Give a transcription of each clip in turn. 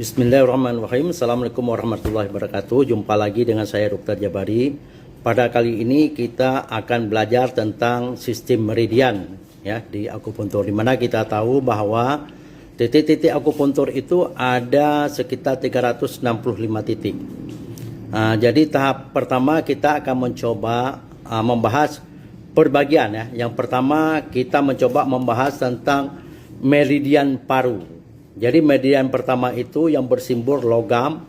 Bismillahirrahmanirrahim. Assalamualaikum warahmatullahi wabarakatuh. Jumpa lagi dengan saya Dr. Jabari. Pada kali ini kita akan belajar tentang sistem meridian ya di akupuntur di mana kita tahu bahwa titik-titik akupuntur itu ada sekitar 365 titik. Uh, jadi tahap pertama kita akan mencoba uh, membahas perbagian ya. Yang pertama kita mencoba membahas tentang meridian paru. Jadi meridian pertama itu yang bersimbol logam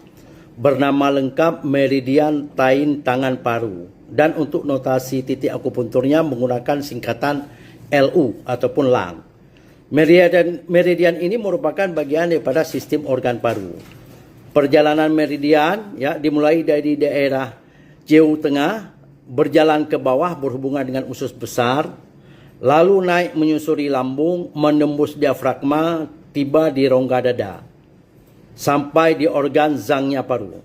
bernama lengkap meridian tain tangan paru dan untuk notasi titik akupunturnya menggunakan singkatan LU ataupun lang. Meridian meridian ini merupakan bagian daripada sistem organ paru. Perjalanan meridian ya dimulai dari daerah jauh tengah berjalan ke bawah berhubungan dengan usus besar lalu naik menyusuri lambung menembus diafragma tiba di rongga dada sampai di organ zangnya paru.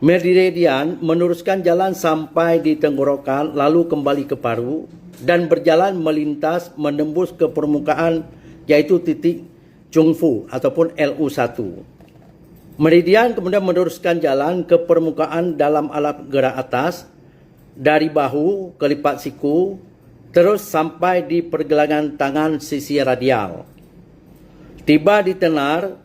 Meridian meneruskan jalan sampai di tenggorokan lalu kembali ke paru dan berjalan melintas menembus ke permukaan yaitu titik Chungfu ataupun LU1. Meridian kemudian meneruskan jalan ke permukaan dalam alat gerak atas dari bahu ke lipat siku terus sampai di pergelangan tangan sisi radial tiba di tenar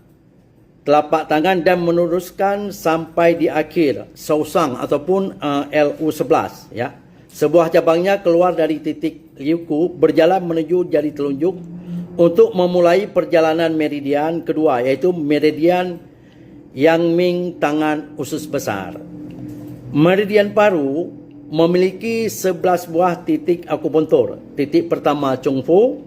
telapak tangan dan meneruskan sampai di akhir sausang ataupun uh, LU11 ya. Sebuah cabangnya keluar dari titik liuku berjalan menuju jari telunjuk untuk memulai perjalanan meridian kedua yaitu meridian yang ming tangan usus besar. Meridian paru memiliki 11 buah titik akupuntur. Titik pertama Chongfu,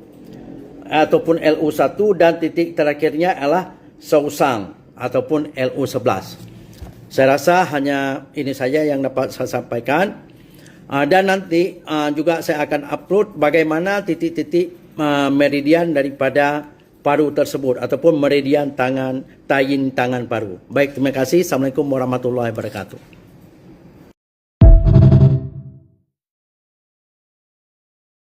ataupun LU1 dan titik terakhirnya adalah Sausang ataupun LU11. Saya rasa hanya ini saja yang dapat saya sampaikan. Uh, dan nanti uh, juga saya akan upload bagaimana titik-titik uh, meridian daripada paru tersebut ataupun meridian tangan tayin tangan paru. Baik, terima kasih. Assalamualaikum warahmatullahi wabarakatuh.